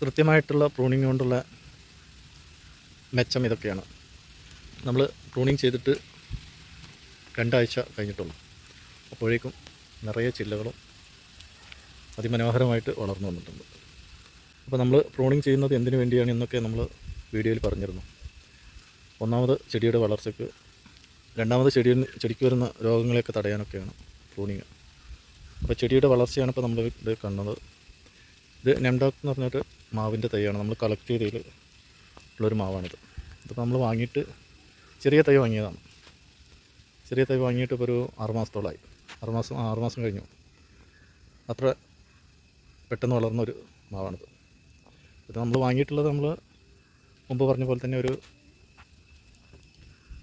കൃത്യമായിട്ടുള്ള പ്രൂണിങ് കൊണ്ടുള്ള മെച്ചം ഇതൊക്കെയാണ്. നമ്മൾ പ്രൂണിങ് ചെയ്തിട്ട് രണ്ടാഴ്ച കഴിഞ്ഞിട്ടുള്ളൂ. അപ്പോഴേക്കും നിറയെ ചില്ലകളും അതിമനോഹരമായിട്ട് വളർന്നു വന്നിട്ടുണ്ട്. അപ്പോൾ നമ്മൾ പ്രൂണിങ് ചെയ്യുന്നത് എന്തിനു വേണ്ടിയാണ് എന്നൊക്കെ നമ്മൾ വീഡിയോയിൽ പറഞ്ഞിരുന്നു. ഒന്നാമത് ചെടിയുടെ വളർച്ചയ്ക്ക് രണ്ടാമത് ചെടി ചെടിക്ക് വരുന്ന രോഗങ്ങളെയൊക്കെ തടയാനൊക്കെയാണ് പ്രൂണിങ് അപ്പോൾ ചെടിയുടെ വളർച്ചയാണ് ഇപ്പോൾ നമ്മൾ കാണുന്നത് ഇത് നെംഡോക്ക് എന്ന് പറഞ്ഞൊരു മാവിന്റെ തൈയാണ്. നമ്മൾ കളക്ട് ചെയ്തതിൽ ഉള്ളൊരു മാവാണിത്. ഇതിപ്പോൾ നമ്മൾ വാങ്ങിയിട്ട് ചെറിയ തൈ വാങ്ങിയതാണ്. ചെറിയ തൈ വാങ്ങിയിട്ട് ഇപ്പോൾ ഒരു ആറുമാസത്തോളമായി ആറുമാസം ആറുമാസം ആറ് മാസം കഴിഞ്ഞു. അത്ര പെട്ടെന്ന് വളർന്ന ഒരു മാവാണിത്. ഇത് നമ്മൾ വാങ്ങിയിട്ടുള്ളത് നമ്മൾ മുമ്പ് പറഞ്ഞ പോലെ തന്നെ ഒരു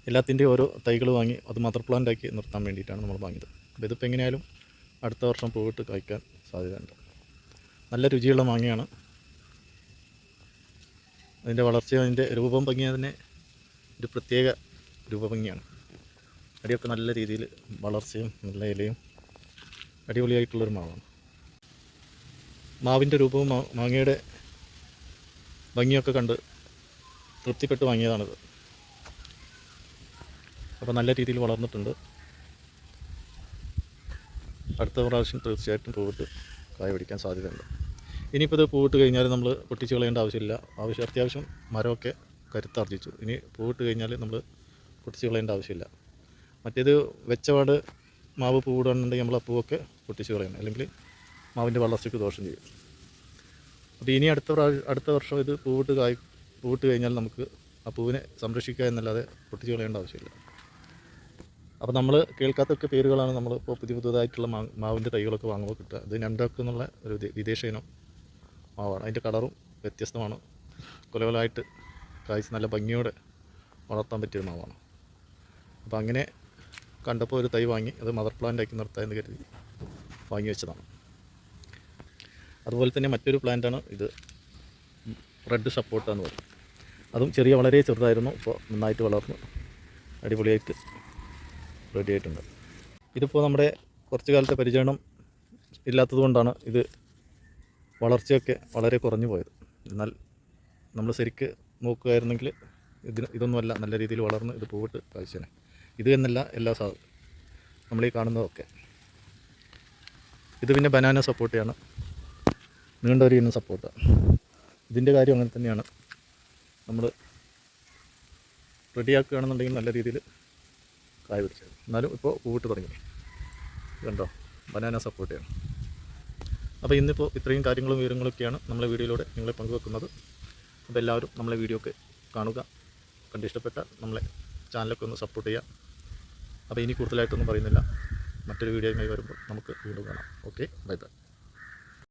എല്ലാത്തിന്റെയും ഓരോ തൈകൾ വാങ്ങി അത് മദർ പ്ലാന്റ് ആക്കി നിർത്താൻ വേണ്ടിയിട്ടാണ് നമ്മൾ വാങ്ങിയത്. അപ്പോൾ ഇതിപ്പോൾ എങ്ങനെയായാലും അടുത്ത വർഷം പൂവിട്ട് കായ്ക്കാൻ സാധ്യതയുണ്ട്. നല്ല രുചിയുള്ള മാങ്ങയാണ്. അതിന്റെ വളർച്ചയും അതിന്റെ രൂപം ഭംഗി തന്നെ ഒരു പ്രത്യേക രൂപഭംഗിയാണ് അടിയൊക്കെ നല്ല രീതിയിൽ വളർച്ചയും നല്ല ഇലയും അടിപൊളിയായിട്ടുള്ളൊരു മാവാണ്. മാവിന്റെ രൂപവും മാങ്ങയുടെ ഭംഗിയൊക്കെ കണ്ട് തൃപ്തിപ്പെട്ട് വാങ്ങിയതാണിത്. അപ്പോൾ നല്ല രീതിയിൽ വളർന്നിട്ടുണ്ട്. അടുത്ത പ്രാവശ്യം തീർച്ചയായിട്ടും പോയിട്ട് കായ പിടിക്കാൻ സാധ്യതയുണ്ട്. ഇനിയിപ്പോൾ ഇത് പൂവിട്ട് കഴിഞ്ഞാൽ നമ്മൾ പൊട്ടിച്ച് കളയേണ്ട ആവശ്യമില്ല. ആവശ്യം അത്യാവശ്യം മരമൊക്കെ കരുത്താർജിച്ചു ഇനി പൂവിട്ട് കഴിഞ്ഞാൽ നമ്മൾ പൊട്ടിച്ച് കളയേണ്ട ആവശ്യമില്ല. മറ്റേത് വെച്ചപാട് മാവ് പൂവിടുകയാണെന്നുണ്ടെങ്കിൽ നമ്മൾ ആ പൂവൊക്കെ പൊട്ടിച്ച് കളയണം. അല്ലെങ്കിൽ മാവിന്റെ വളർച്ചയ്ക്ക് ദോഷം ചെയ്യും. അപ്പോൾ ഇനി അടുത്ത പ്രാവശ്യം അടുത്ത വർഷം ഇത് പൂവിട്ട് കായ് പൂവിട്ട് കഴിഞ്ഞാൽ നമുക്ക് ആ പൂവിനെ സംരക്ഷിക്കുക എന്നല്ലാതെ പൊട്ടിച്ച് കളയേണ്ട ആവശ്യമില്ല. അപ്പോൾ നമ്മൾ കേൾക്കാത്തൊക്കെ പേരുകളാണ് നമ്മൾ ഇപ്പോൾ പുതിയ പുതുതായിട്ടുള്ള മാവിന്റെ തൈകളൊക്കെ വാങ്ങുമ്പോൾ കിട്ടുക. അത് ഞണ്ടൊക്കെ എന്നുള്ള ഒരു വിദേശ ഇനം മാവാണ്. അതിന്റെ കളറും വ്യത്യസ്തമാണ്. കൊലകൊലായിട്ട് കായ്ച്ച് നല്ല ഭംഗിയോടെ വളർത്താൻ പറ്റിയ മാവാണ്. അപ്പോൾ അങ്ങനെ കണ്ടപ്പോൾ ഒരു തൈ വാങ്ങി. അത് മദർ പ്ലാന്റ് ആക്കി എന്ന് കരുതി വാങ്ങി വെച്ചതാണ്. അതുപോലെ തന്നെ മറ്റൊരു പ്ലാന്റാണ് ഇത്. റെഡ് സപ്പോർട്ട എന്ന് പറയും. അതും ചെറിയ വളരെ ചെറുതായിരുന്നു. ഇപ്പോൾ നന്നായിട്ട് വളർന്നു അടിപൊളിയായിട്ട് റെഡി ആയിട്ടുണ്ട്. ഇതിപ്പോൾ നമ്മുടെ കുറച്ച് കാലത്തെ പരിചരണം ഇല്ലാത്തത് കൊണ്ടാണ് ഇത് വളർച്ചയൊക്കെ വളരെ കുറഞ്ഞു പോയത്. എന്നാൽ നമ്മൾ ശരിക്ക് നോക്കുകയായിരുന്നെങ്കിൽ ഇതിന് ഇതൊന്നുമല്ല നല്ല രീതിയിൽ വളർന്ന് ഇത് പൂവിട്ട് കാഴ്ചനെ. ഇത് എന്നല്ല എല്ലാ സാ നമ്മളീ കാണുന്നതൊക്കെ. ഇത് പിന്നെ ബനാന സപ്പോർട്ടാണ്. നീണ്ട ഒരു ഇനം സപ്പോർട്ട്. ഇതിന്റെ കാര്യം അങ്ങനെ തന്നെയാണ്. നമ്മൾ റെഡിയാക്കുകയാണെന്നുണ്ടെങ്കിൽ നല്ല രീതിയിൽ കായ പിടിച്ചത് എന്നാലും ഇപ്പോൾ പൂവിട്ട് തുടങ്ങി. കണ്ടോ? ബനാന സപ്പോർട്ട് ചെയ്യണം അപ്പോൾ ഇന്നിപ്പോൾ ഇത്രയും കാര്യങ്ങളും വിവരങ്ങളൊക്കെയാണ് നമ്മളെ വീഡിയോയിലൂടെ നിങ്ങളെ പങ്കുവെക്കുന്നത്. അപ്പോൾ എല്ലാവരും നമ്മളെ വീഡിയോ ഒക്കെ കാണുക കണ്ടിഷ്ടപ്പെട്ട നമ്മളെ ചാനലൊക്കെ ഒന്ന് സപ്പോർട്ട് ചെയ്യുക. അപ്പോൾ ഇനി കൂടുതലായിട്ടൊന്നും പറയുന്നില്ല. മറ്റൊരു വീഡിയോയുമായി വരുമ്പോൾ നമുക്ക് വീണ്ടും കാണാം. Okay bye bye